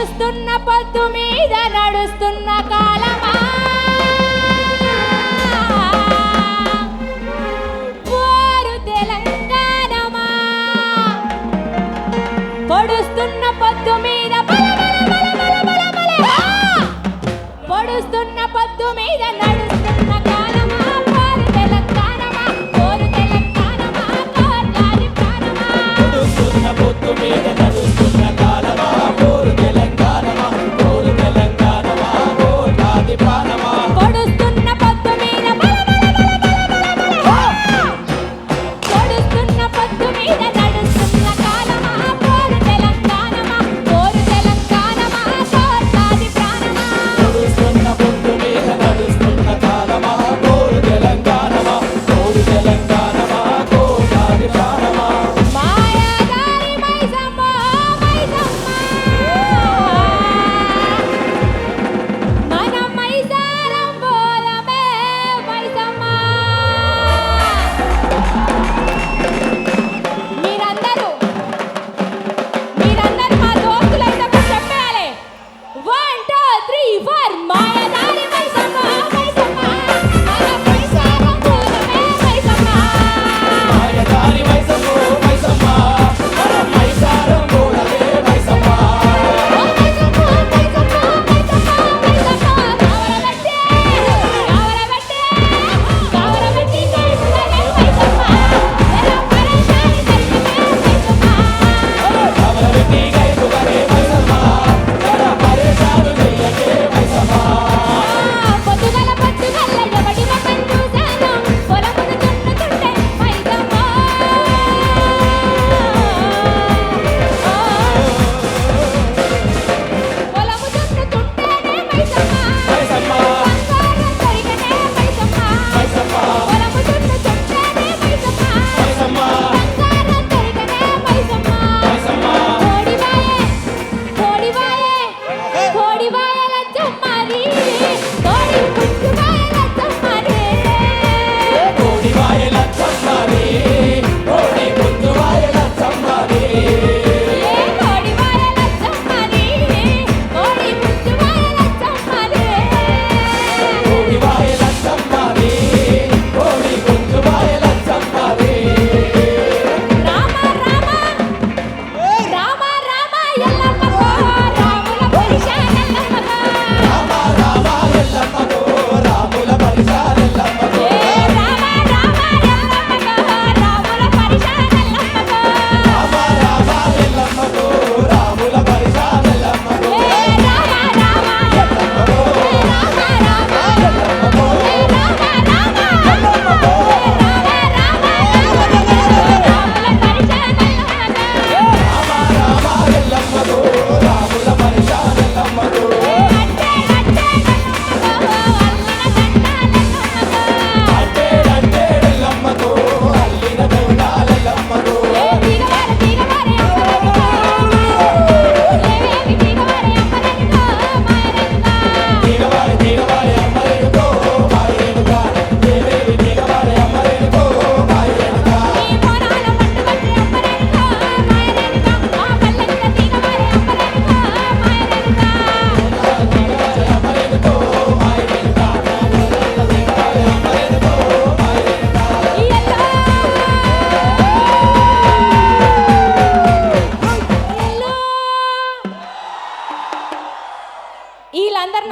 నడుస్తున్న పొద్దు మీద నడుస్తున్న కాలమా మీద పొద్దు మీద నడుస్తున్న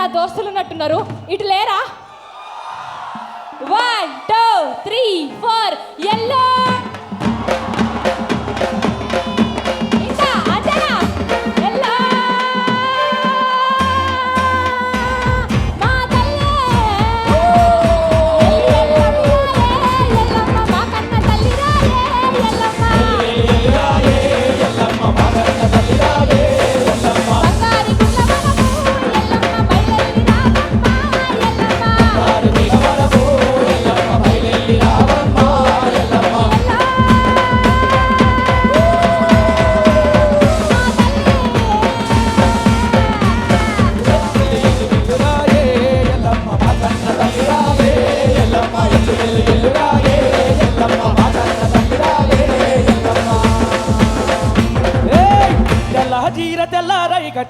నా దోస్తులు ఉన్నట్టున్నారు ఇటు లేరా? వన్ టూ త్రీ ఫోర్ ఎల్లో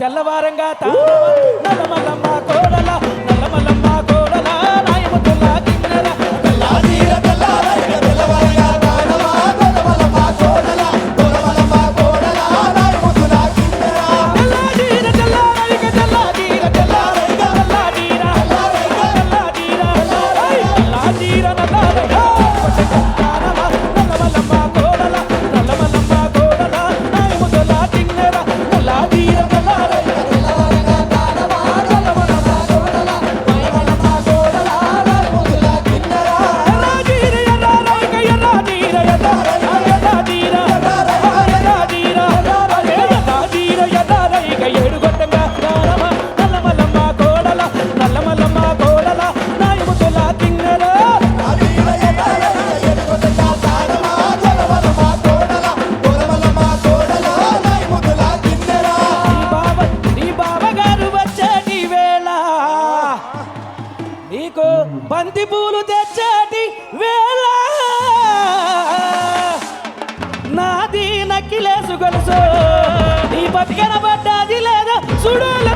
తెల్లవారంగా తాను నీకు బంతి పూలు తెచ్చాటి వేళ. నాది నక్కిలే గొలుసు. నీ బతికనబడ్డాది లేదా? చూడాలి?